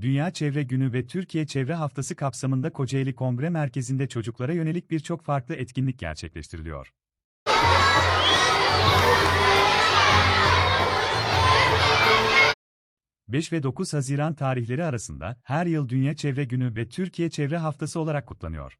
Dünya Çevre Günü ve Türkiye Çevre Haftası kapsamında Kocaeli Kongre Merkezi'nde çocuklara yönelik birçok farklı etkinlik gerçekleştiriliyor. ...5 ve 9 Haziran tarihleri arasında her yıl Dünya Çevre Günü ve Türkiye Çevre Haftası olarak kutlanıyor.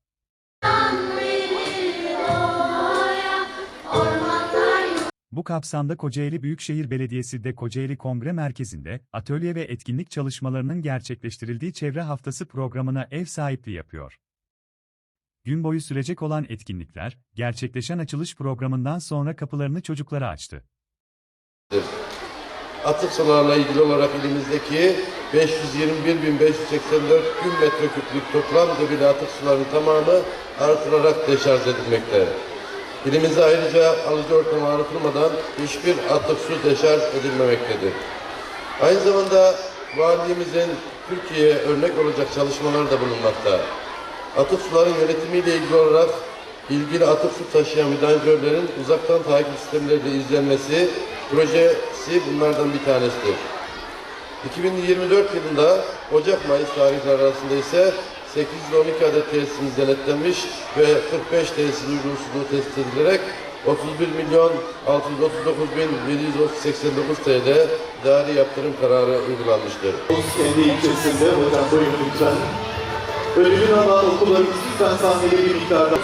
Bu kapsamda Kocaeli Büyükşehir Belediyesi de Kocaeli Kongre Merkezi'nde atölye ve etkinlik çalışmalarının gerçekleştirildiği Çevre Haftası programına ev sahipliği yapıyor. Gün boyu sürecek olan etkinlikler, gerçekleşen açılış programından sonra kapılarını çocuklara açtı. Atık sularla ilgili olarak ilimizdeki 521.584 gün metreküplük toplam debili atık suların tamamı artırarak deşarj edilmekte. İlimizde ayrıca alıcı ortamı arıtılmadan hiçbir atık su deşarj edilmemektedir. Aynı zamanda valiliğimizin Türkiye'ye örnek olacak çalışmaları da bulunmakta. Atık suların yönetimiyle ilgili olarak ilgili atık su taşıyan vidanjörlerin uzaktan takip sistemleriyle izlenmesi projesi bunlardan bir tanesidir. 2024 yılında Ocak-Mayıs tarihleri arasında ise 812 adet tesisimiz denetlenmiş ve 45 tesis uygunsuzluğu tespit edilerek 31 milyon 639 bin 789 TL idari yaptırım kararı uygulanmıştır. Kendi ilçesinde hocam buyurun lütfen. Ödülün alan okulların lütfen sahnede bir miktarda.